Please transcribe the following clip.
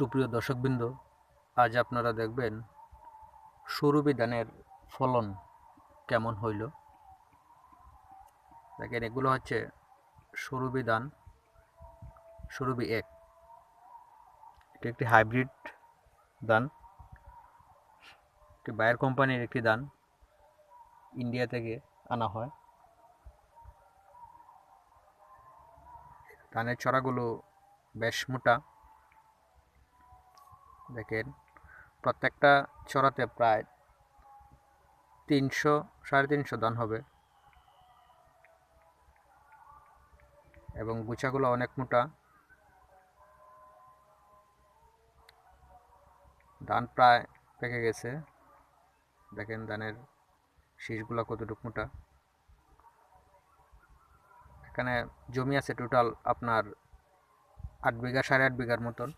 সুপ্রিয় দর্শকবৃন্দ, আজ আপনারা দেখবেন সুরভি ধানের ফলন কেমন হইল? দেখেন, এগুলো হচ্ছে সুরভি ধান সুরভি এক। এটি একটি হাইব্রিড দান একটি বায়ার কোম্পানির একটি দান ইন্ডিয়া থেকে আনা হয়। ধানের ছড়াগুলো বেশ মোটা। দেখেন, প্রত্যেকটা ছড়াতে প্রায় তিনশো, সাড়ে তিনশো দান হবে। এবং গুছাগুলো অনেক মোটা। ধান প্রায় পেকে গেছে। দেখেন ধানের শীষগুলো কতটুকু মোটা। এখানে জমি আছে টোটাল আপনার আট বিঘা, সাড়ে আট বিঘার মতন।